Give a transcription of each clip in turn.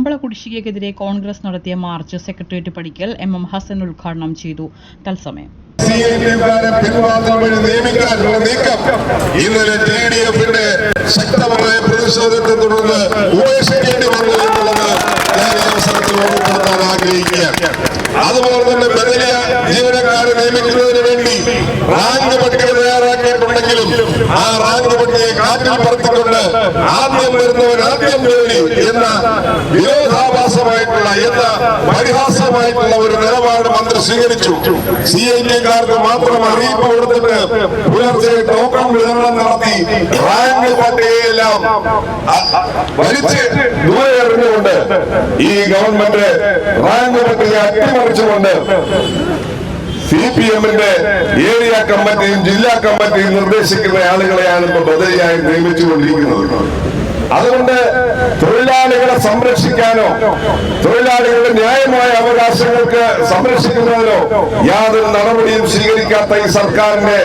ശമ്പള കുടിശ്ശികയ്ക്കെതിരെ കോൺഗ്രസ് നടത്തിയ മാർച്ച് സെക്രട്ടേറിയറ്റ് പടിക്കൽ എം എം ഹസൻ ഉദ്ഘാടനം ചെയ്തു. തത്സമയം. ഇന്നലെ അതുപോലെ തന്നെ ജീവനക്കാരെ നിയമിക്കുന്നതിന് ആ പറത്തിക്കൊണ്ട് ആദ്യം ജോലി എന്ന വിരോധാഭാസമായിട്ടുള്ള എന്ന പരിഹാസമായിട്ടുള്ള ഒരു നിലപാട് മന്ത്രി സ്വീകരിച്ചു. സി ഐ ടിക്കാർക്ക് മാത്രം അറിയിപ്പ് കൊടുത്തിട്ട് പുലർച്ചെ ടോക്കൺ വിതരണം നടത്തി. റാങ്ക് പട്ടികയെല്ലാം വലിച്ച് ദൂരെ എറിഞ്ഞുകൊണ്ട് ഈ ഗവൺമെന്റ് റാങ്ക് പട്ടിക അട്ടിമറിച്ചുകൊണ്ട് സി പി എമ്മിന്റെ ഏരിയ കമ്മിറ്റിയും ജില്ലാ കമ്മിറ്റിയും നിർദ്ദേശിക്കുന്ന ആളുകളെയാണ് ഇപ്പൊ ബദലിയായി നിയമിച്ചുകൊണ്ടിരിക്കുന്നത്. അതുകൊണ്ട് തൊഴിലാളികളെ സംരക്ഷിക്കാനോ തൊഴിലാളികളുടെ ന്യായമായ അവകാശങ്ങൾക്ക് സംരക്ഷിക്കുന്നതിനോ യാതൊരു നടപടിയും സ്വീകരിക്കാത്ത ഈ സർക്കാരിന്റെ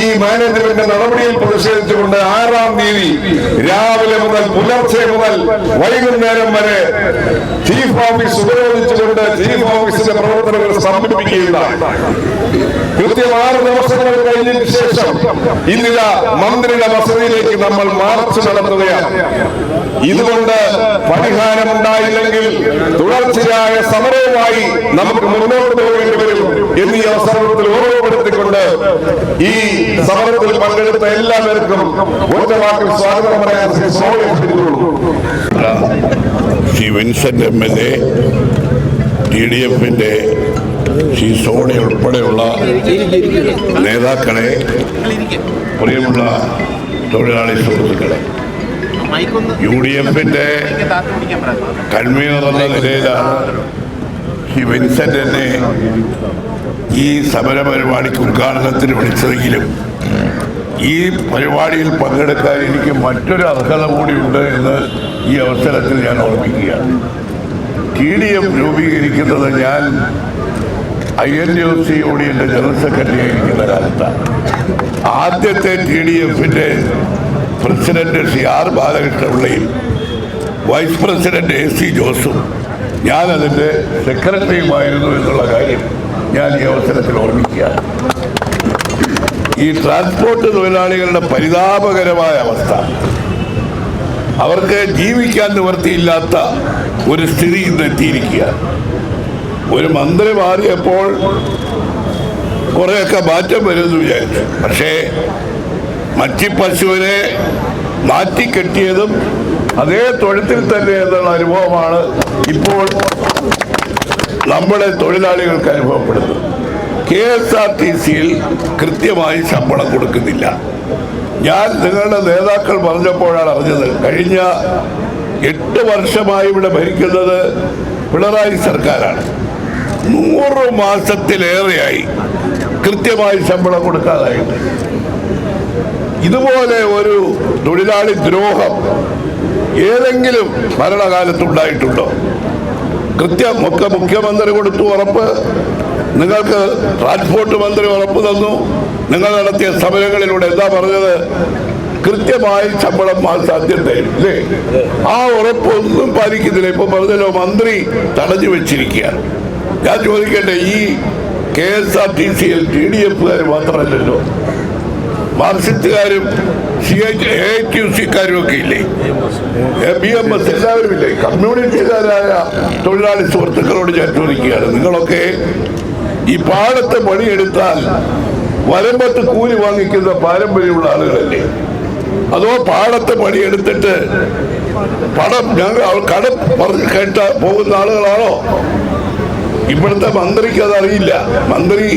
ഈ മാനേജ്മെന്റിന്റെ നടപടിയിൽ പ്രതിഷേധിച്ചുകൊണ്ട് ആറാം തീയതി രാവിലെ മുതൽ പുലർച്ചെ മുതൽ വൈകുന്നേരം വരെ ചീഫ് ഓഫീസ് ഉപരോധിച്ചുകൊണ്ട് ചീഫ് ഓഫീസിന്റെ പ്രവർത്തനങ്ങൾ സ്തംഭിപ്പിക്കുകയുണ്ടായി കൃത്യം ആറ് ദിവസങ്ങൾ കഴിഞ്ഞതിന് ശേഷം ഇന്നിതാ മന്ത്രിയുടെ വസതിയിലേക്ക് നമ്മൾ മാർച്ച് നടത്തുകയാണ്. ഇതുകൊണ്ട് പരിഹാരമുണ്ടായില്ലെങ്കിൽ തുടർച്ചയായ സമരവുമായി നമുക്ക് മുന്നോട്ട് പോകേണ്ടി വരും എന്ന് ഈ അവസരത്തിൽ ഓർമ്മപ്പെടുത്തിക്കൊണ്ട് ഈ സമരത്തിൽ പങ്കെടുത്ത എല്ലാവർക്കും ഒറ്റവാക്കിൽ സ്വാഗതം പറയാൻ Shri. Shri Vincent M L A T D എഫിന്റെ ശ്രീ സോണി ഉൾപ്പെടെയുള്ള നേതാക്കളെ പ്രിയമുള്ള തൊഴിലാളി സുഹൃത്തുക്കളെ യു ഡി എഫിന്റെ കൺവീനർ എന്ന നിലയിലാണ് ഈ വിൻസെന്റ് എന്നെ ഈ സമര പരിപാടിക്ക് ഉദ്ഘാടനത്തിന് വിളിച്ചതെങ്കിലും ഈ പരിപാടിയിൽ പങ്കെടുക്കാൻ എനിക്ക് മറ്റൊരു അർഹത ഉണ്ട് എന്ന് ഈ അവസരത്തിൽ ഞാൻ ഓർമ്മിക്കുകയാണ്. ടി ഡി എഫ് രൂപീകരിക്കുന്നത് ഞാൻ ഐ എൻ ഒ സി യൂണിയന്റെ ജനറൽ സെക്രട്ടറി ആയിരിക്കുന്ന കാലത്താണ്. ആദ്യത്തെ ടി ഡി എഫിന്റെ പ്രസിഡന്റ് സി ആർ ബാലകൃഷ്ണപിള്ളയും വൈസ് പ്രസിഡന്റ് എ സി ജോസും ഞാൻ അതിന്റെ സെക്രട്ടറിയുമായിരുന്നു എന്നുള്ള കാര്യം ഞാൻ ഈ അവസരത്തിൽ ഓർമ്മിക്കുകയാണ്. ഈ ട്രാൻസ്പോർട്ട് തൊഴിലാളികളുടെ പരിതാപകരമായ അവസ്ഥ. അവർക്ക് ജീവിക്കാൻ നിവർത്തിയില്ലാത്ത ഒരു സ്ഥിതി ഇന്ന് എത്തിയിരിക്കുക ഒരു മന്ത്രി മാറിയപ്പോൾ കുറേയൊക്കെ മാറ്റം വരുമെന്ന് വിചാരിച്ചു. പക്ഷേ മച്ചിപ്പശുവിനെ മാറ്റിക്കെട്ടിയതും അതേ തൊഴുത്തിൽ തന്നെ എന്നുള്ള അനുഭവമാണ് ഇപ്പോൾ നമ്മുടെ തൊഴിലാളികൾക്ക് അനുഭവപ്പെടുന്നത്. കെ എസ് ആർ ടി സിയിൽ കൃത്യമായി ശമ്പളം കൊടുക്കുന്നില്ല. ഞാൻ നിങ്ങളുടെ നേതാക്കൾ പറഞ്ഞപ്പോഴാണ് അറിഞ്ഞത്. കഴിഞ്ഞ എട്ട് വർഷമായി ഇവിടെ ഭരിക്കുന്നത് പിണറായി സർക്കാരാണ്. നൂറ് മാസത്തിലേറെയായി കൃത്യമായി ശമ്പളം കൊടുക്കാതായിട്ട്. ഇതുപോലെ ഒരു തൊഴിലാളി ദ്രോഹം ഏതെങ്കിലും ഭരണകാലത്തുണ്ടായിട്ടുണ്ടോ? കൃത്യം ഒക്കെ മുഖ്യമന്ത്രി കൊടുത്തു ഉറപ്പ്. നിങ്ങൾക്ക് ട്രാൻസ്പോർട്ട് മന്ത്രി ഉറപ്പ് തന്നു. നിങ്ങൾ നടത്തിയ സമരങ്ങളിലൂടെ എന്താ പറഞ്ഞത്? കൃത്യമായി ശമ്പളം അല്ലേ? ആ ഉറപ്പൊന്നും പാലിക്കുന്നില്ല. ഇപ്പൊ പറഞ്ഞല്ലോ മന്ത്രി തടഞ്ഞു വെച്ചിരിക്കുകയാണ്. ഞാൻ ചോദിക്കട്ടെ ഈ കെ എസ് ആർ ടി സിയിൽ ടി ഡി എഫുകാർ മാത്രമല്ലല്ലോ. മാർക്സിസ്റ്റുകാരും സി എ ക്യു സിക്കാരും ഒക്കെ ഇല്ലേ? ബി എം എസ് എല്ലാവരും ഇല്ലേ? കമ്മ്യൂണിസ്റ്റുകാരായ തൊഴിലാളി സുഹൃത്തുക്കളോട് ഞാൻ ചോദിക്കുകയാണ്. നിങ്ങളൊക്കെ ഈ പാടത്തെ പണിയെടുത്താൽ വരമ്പത്ത് കൂലി വാങ്ങിക്കുന്ന പാരമ്പര്യമുള്ള ആളുകളല്ലേ? അതോ പാടത്തെ പണിയെടുത്തിട്ട് പണം ഞങ്ങൾ കടം പറഞ്ഞ് കേട്ട പോകുന്ന ആളുകളാണോ? ഇവിടുത്തെ മന്ത്രിക്ക് അതറിയില്ല. മന്ത്രി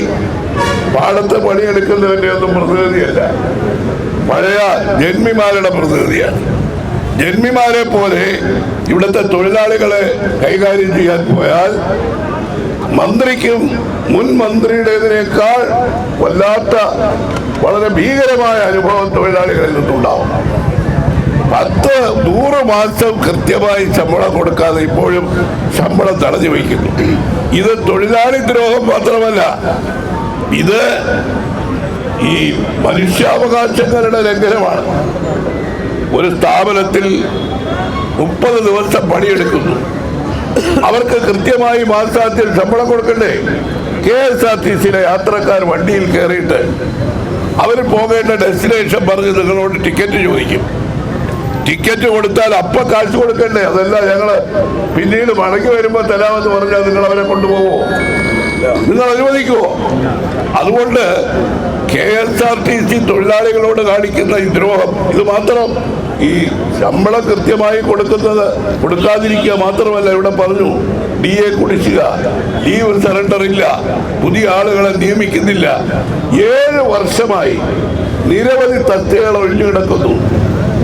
പാടത്ത് പണിയെടുക്കുന്നതിന്റെ ഒന്നും പ്രതിനിധിയല്ല. പഴയ ജന്മിമാരുടെ പ്രതിനിധിയാണ്. ജന്മിമാരെ പോലെ ഇവിടുത്തെ തൊഴിലാളികളെ കൈകാര്യം ചെയ്യാൻ പോയാൽ മന്ത്രിക്കും മുൻ മന്ത്രിയുടേതിനേക്കാൾ വല്ലാത്ത വളരെ ഭീകരമായ അനുഭവം തൊഴിലാളികളിൽ നിന്നുണ്ടാവും. പത്ത് നൂറ് മാസം കൃത്യമായി ശമ്പളം കൊടുക്കാതെ ഇപ്പോഴും ശമ്പളം തടഞ്ഞു വയ്ക്കുന്നു. ഇത് തൊഴിലാളി ദ്രോഹം മാത്രമല്ല ഇത് ഈ മനുഷ്യാവകാശങ്ങളുടെ ലംഘനമാണ്. ഒരു സ്ഥാപനത്തിൽ മുപ്പത് ദിവസം പണിയെടുക്കുന്നു. അവർക്ക് കൃത്യമായി മാസാത്തിൽ ശമ്പളം കൊടുക്കണ്ടേ? കെ എസ് ആർ ടി സിയിലെ യാത്രക്കാർ വണ്ടിയിൽ കയറിയിട്ട് അവർ പോകേണ്ട ഡെസ്റ്റിനേഷൻ പറഞ്ഞ് നിങ്ങളോട് ടിക്കറ്റ് ചോദിക്കും. ടിക്കറ്റ് കൊടുത്താൽ അപ്പ കാശ് കൊടുക്കണ്ടേ? അതല്ല ഞങ്ങൾ പിന്നീട് മടങ്ങി വരുമ്പോൾ തരാമെന്ന് പറഞ്ഞാൽ നിങ്ങൾ അവരെ കൊണ്ടുപോകുമോ നിങ്ങൾ അനുവദിക്കുമോ അതുകൊണ്ട് K S R T C തൊഴിലാളികളോട് കാണിക്കുന്ന ഈ ദ്രോഹം ഇത് മാത്രം ഈ ശമ്പളം കൃത്യമായി കൊടുക്കുന്നത് കൊടുക്കാതിരിക്കുക മാത്രമല്ല ഇവിടെ പറഞ്ഞു ഡി എ കുടിശ്ശിക ലീവ് സറണ്ടർ ഇല്ല പുതിയ ആളുകളെ നിയമിക്കുന്നില്ല. ഏഴ് വർഷമായി നിരവധി തസ്തികകൾ ഒഴിഞ്ഞു കിടക്കുന്നു.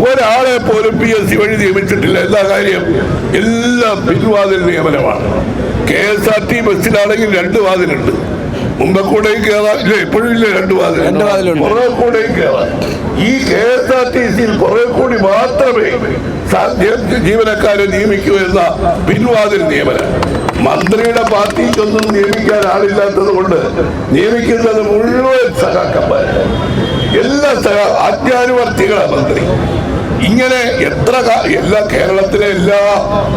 ഒരാളെ പോലും പി എസ് സി വഴി നിയമിച്ചിട്ടില്ല. എല്ലാ കാര്യം? എല്ലാം പിൻവാതിൽ നിയമനമാണ്. കെ എസ് ആർ ടി ബസ്സിലാണെങ്കിൽ രണ്ട് വാതിലുണ്ട്. മുമ്പേ കൂടെയും കയറാം ഇല്ല ഇപ്പോഴും ഇല്ല രണ്ട് വാതിൽ. കുറെ കൂടെയും കയറാം ഈ കെ എസ് ആർ ടി സിയിൽ കുറെ കൂടി മാത്രമേ ജീവനക്കാരെ നിയമിക്കൂ എന്ന പിൻവാതിൽ നിയമനം. മന്ത്രിയുടെ പാർട്ടിക്കൊന്നും നിയമിക്കാൻ ആളില്ലാത്തത് കൊണ്ട് നിയമിക്കുന്നത് മുഴുവൻ സഹാക്കന്മാരാണ് എല്ലാ സഖാ ആജ്ഞാനുവർത്തികളാണ് മന്ത്രി. ഇങ്ങനെ എത്ര എല്ലാ കേരളത്തിലെ എല്ലാ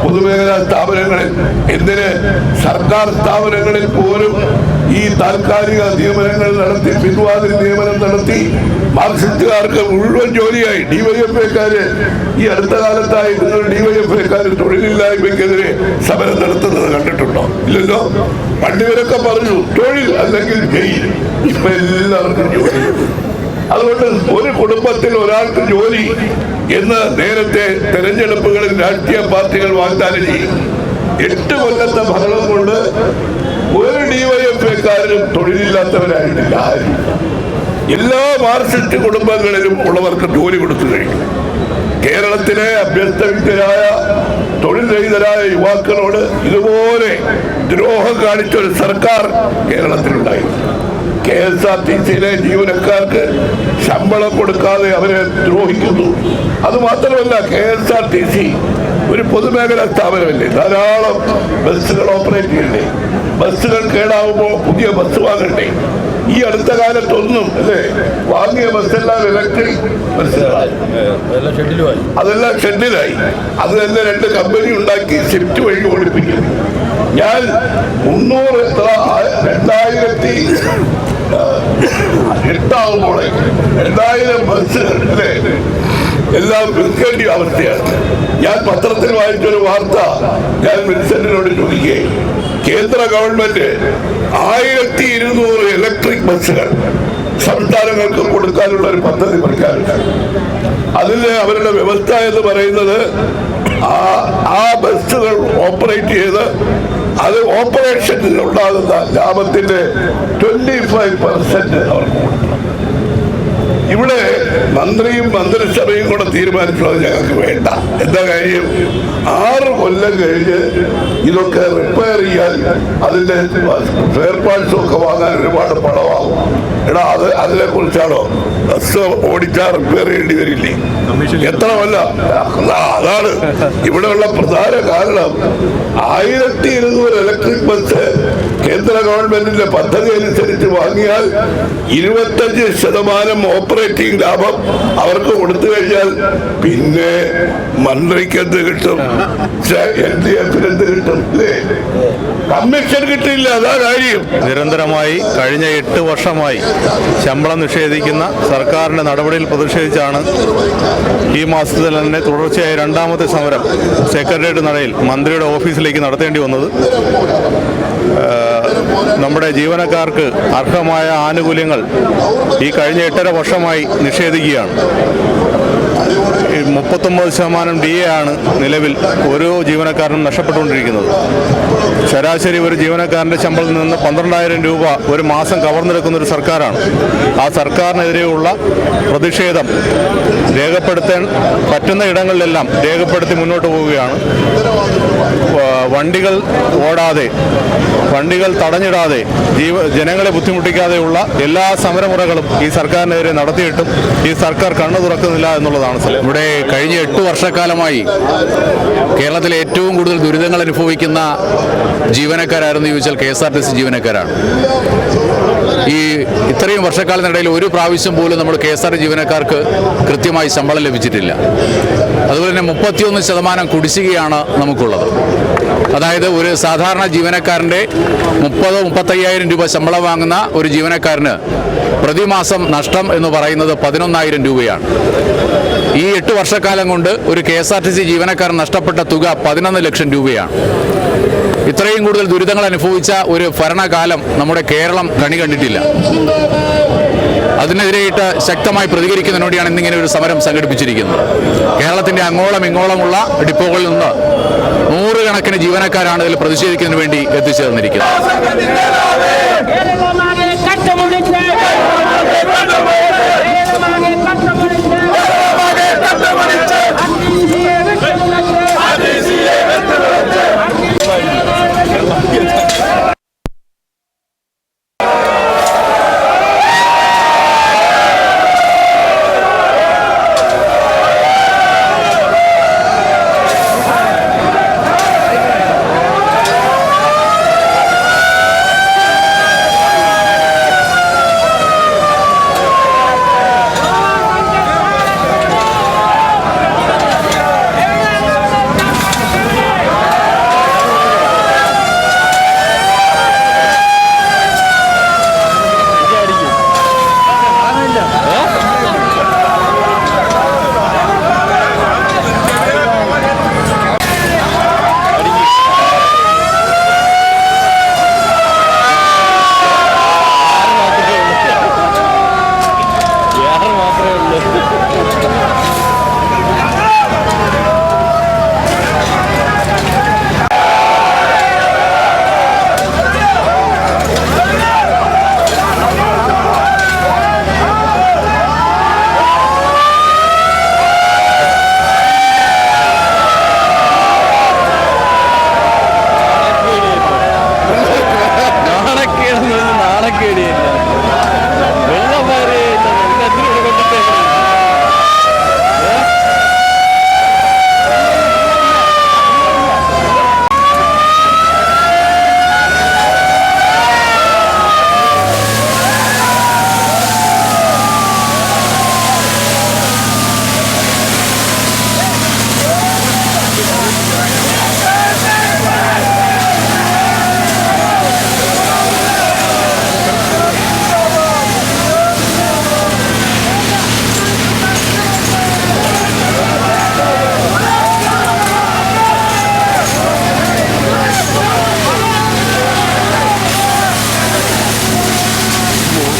പൊതുമേഖലാ സ്ഥാപനങ്ങളിൽ എന്തിന് സർക്കാർ സ്ഥാപനങ്ങളിൽ പോലും ഈ താൽക്കാലിക നിയമനങ്ങൾ നടത്തി പിൻവാതിൽ നിയമനം നടത്തി മാർക്സിസ്റ്റുകാർക്ക് മുഴുവൻ ജോലിയായി. ഡിവൈഎഫ്ഐക്കാര് ഈ അടുത്ത കാലത്തായി നിങ്ങൾ ഡിവൈഎഫ്ഐക്കാര് തൊഴിലില്ലായ്മയ്ക്കെതിരെ സമരം നടത്തുന്നത് കണ്ടിട്ടുണ്ടോ? ഇല്ലല്ലോ? പണ്ടിവരൊക്കെ പറഞ്ഞു തൊഴിൽ അല്ലെങ്കിൽ ജയിൽ. ഇപ്പൊ എല്ലാവർക്കും ജോലി. അതുകൊണ്ട് ഒരു കുടുംബത്തിൽ ഒരാൾക്ക് ജോലി എന്ന് നേരത്തെ തെരഞ്ഞെടുപ്പുകളിൽ രാഷ്ട്രീയ പാർട്ടികൾ വാഗ്ദാനം ചെയ്യും. എട്ട് കൊല്ലത്തെ ഭരണം കൊണ്ട് ഒരു ഡിവൈഎഫ്ഐക്കാരനും തൊഴിലില്ലാത്തവരായിട്ടില്ല. എല്ലാ മാർസിസ്റ്റ് കുടുംബങ്ങളിലും ഉള്ളവർക്ക് ജോലി കൊടുത്തു കഴിഞ്ഞു. കേരളത്തിലെ അഭ്യസ്തവിദ്യരായ തൊഴിൽ രഹിതരായ യുവാക്കളോട് ഇതുപോലെ ദ്രോഹം കാണിച്ച ഒരു സർക്കാർ കേരളത്തിലുണ്ടായി. കെ എസ് ആർ ടി സിയിലെ ജീവനക്കാർക്ക് ശമ്പളം കൊടുക്കാതെ അവരെ ദ്രോഹിക്കുന്നു. അത് മാത്രമല്ല K S R T C ഒരു പൊതുമേഖലാ സ്ഥാപനമല്ലേ? ധാരാളം ബസ്സുകൾ ഓപ്പറേറ്റ് ചെയ്യണ്ടേ? ബസ്സുകൾ കേടാവുമ്പോൾ പുതിയ ബസ് വാങ്ങണ്ടേ? ഈ അടുത്ത കാലത്തൊന്നും അല്ലേ? വാങ്ങിയ ബസ്സെല്ലാം ഇലക്ട്രിക് ബസ്സുകളായി. അതെല്ലാം ഷെഡിലായി. അത് തന്നെ രണ്ട് കമ്പനി ഉണ്ടാക്കി ഷിഫ്റ്റ് വഴി ഓടിപ്പിക്കും ഞാൻ മുന്നൂറ് എത്ര? രണ്ടായിരത്തി ആ, രണ്ടായിരം ബസ് അല്ലേ? എല്ലാം വിൽക്കേണ്ട അവസ്ഥയാണ്. ഞാൻ പത്രത്തിൽ വായിച്ചൊരു വാർത്ത ഞാൻ വിൻസെന്റിനോട് ചോദിക്കുകയും കേന്ദ്ര ഗവൺമെന്റ് ആയിരത്തി ഇരുന്നൂറ് ഇലക്ട്രിക് ബസ്സുകൾ സംസ്ഥാനങ്ങൾക്ക് കൊടുക്കാനുള്ള ഒരു പദ്ധതി പ്രഖ്യാപിച്ചു അതിൽ അവരുടെ വ്യവസ്ഥ എന്ന് പറയുന്നത് ആ ബസ്സുകൾ ഓപ്പറേറ്റ് ചെയ്ത് അത് ഓപ്പറേഷനിൽ ഉണ്ടാകുന്ന ലാഭത്തിന്റെ ട്വന്റി ഫൈവ് പെർസെന്റ് അവർക്ക് കൊടുക്കണം. ഇവിടെ മന്ത്രിയും മന്ത്രിസഭയും കൂടെ തീരുമാനിച്ചു അത് ഞങ്ങൾക്ക് വേണ്ട. എന്താ കാര്യം? ആറ് കൊല്ലം കഴിഞ്ഞ് ഇതൊക്കെ റിപ്പയർ ചെയ്യാൻ അതിന്റെ സ്പെയർ പാർട്സും ഒക്കെ വാങ്ങാൻ ഒരുപാട് പണമാകും. എടാ അത് അതിനെ കുറിച്ചാണോ ബസ് ഓടിച്ചാൽ റിപ്പയർ ചെയ്യേണ്ടി വരില്ലേ? എത്ര കൊല്ല? അതാണ്. ഇവിടെയുള്ള പ്രധാന കാരണം ആയിരത്തി ഇരുന്നൂറ് ഇലക്ട്രിക് ബസ് കേന്ദ്ര ഗവൺമെന്റിന്റെ പദ്ധതി അനുസരിച്ച് വാങ്ങിയാൽ ഇരുപത്തഞ്ച് ശതമാനം ഓപ്പറേറ്റിംഗ് ലാഭം അവർക്ക് കൊടുത്തു കഴിഞ്ഞാൽ പിന്നെ മന്ത്രിക്ക് എന്ത് കിട്ടും? എൽ ഡി എഫിന് എന്ത് കിട്ടും? അല്ലേ കമ്മീഷൻ കിട്ടില്ല അതാ കാര്യം. നിരന്തരമായി കഴിഞ്ഞ എട്ട് വർഷമായി ശമ്പളം നിഷേധിക്കുന്ന സർക്കാരിന്റെ നടപടിയിൽ പ്രതിഷേധിച്ചാണ് ഈ മാസത്തിൽ തന്നെ തുടർച്ചയായ രണ്ടാമത്തെ സമരം സെക്രട്ടേറിയറ്റ് നടയിൽ മന്ത്രിയുടെ ഓഫീസിലേക്ക് നടത്തേണ്ടി വന്നത്. നമ്മുടെ ജീവനക്കാർക്ക് അർഹമായ ആനുകൂല്യങ്ങൾ ഈ കഴിഞ്ഞ എട്ടര വർഷമായി നിഷേധിക്കുകയാണ്. മുപ്പത്തൊമ്പത് ശതമാനം ഡി എ ആണ് നിലവിൽ ഓരോ ജീവനക്കാരനും നഷ്ടപ്പെട്ടുകൊണ്ടിരിക്കുന്നത്. ശരാശരി ഒരു ജീവനക്കാരന്റെ ശമ്പളത്തിൽ നിന്ന് പന്ത്രണ്ടായിരം രൂപ ഒരു മാസം കവർന്നെടുക്കുന്ന ഒരു സർക്കാരാണ്. ആ സർക്കാരിനെതിരെയുള്ള പ്രതിഷേധം രേഖപ്പെടുത്താൻ പറ്റുന്ന ഇടങ്ങളിലെല്ലാം രേഖപ്പെടുത്തി മുന്നോട്ട് പോവുകയാണ്. വണ്ടികൾ ഓടാതെ വണ്ടികൾ തടഞ്ഞിടാതെ ജീവ ജനങ്ങളെ ബുദ്ധിമുട്ടിക്കാതെയുള്ള എല്ലാ സമരമുറകളും ഈ സർക്കാരിനെതിരെ നടത്തിയിട്ടും ഈ സർക്കാർ കണ്ണു തുറക്കുന്നില്ല എന്നുള്ളതാണ്. ഇവിടെ കഴിഞ്ഞ എട്ട് വർഷക്കാലമായി കേരളത്തിലെ ഏറ്റവും കൂടുതൽ ദുരിതങ്ങൾ അനുഭവിക്കുന്ന ജീവനക്കാരായിരുന്നു ചോദിച്ചാൽ K S R T C ജീവനക്കാരാണ്. ഈ ഇത്രയും വർഷക്കാലത്തിനിടയിൽ ഒരു പ്രാവശ്യം പോലും നമ്മൾ കെ എസ് ആർ ജീവനക്കാർക്ക് കൃത്യമായി ശമ്പളം ലഭിച്ചിട്ടില്ല. അതുപോലെ തന്നെ മുപ്പത്തിയൊന്ന് ശതമാനം കുടിശ്ശികയാണ് നമുക്കുള്ളത്. അതായത് ഒരു സാധാരണ ജീവനക്കാരന്റെ മുപ്പതോ മുപ്പത്തയ്യായിരം രൂപ ശമ്പളം വാങ്ങുന്ന ഒരു ജീവനക്കാരന് പ്രതിമാസം നഷ്ടം എന്ന് പറയുന്നത് പതിനൊന്നായിരം രൂപയാണ്. ഈ എട്ട് വർഷക്കാലം കൊണ്ട് ഒരു K S R T C ജീവനക്കാരൻ നഷ്ടപ്പെട്ട തുക പതിനൊന്ന് ലക്ഷം രൂപയാണ്. ഇത്രയും കൂടുതൽ ദുരിതങ്ങൾ അനുഭവിച്ച ഒരു ഭരണകാലം നമ്മുടെ കേരളം കണി കണ്ടിട്ടില്ല. അതിനെതിരെയിട്ട് ശക്തമായി പ്രതികരിക്കുന്നതിന് ഇന്നിങ്ങനെ ഒരു സമരം സംഘടിപ്പിച്ചിരിക്കുന്നത്. കേരളത്തിന്റെ അങ്ങോളം ഇങ്ങോളമുള്ള ഡിപ്പോകളിൽ നിന്ന് നൂറുകണക്കിന് ജീവനക്കാരാണ് ഇതിൽ പ്രതിഷേധിക്കുന്നതിന് വേണ്ടി എത്തിച്ചേർന്നിരിക്കുന്നത്.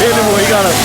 പോയി കാണും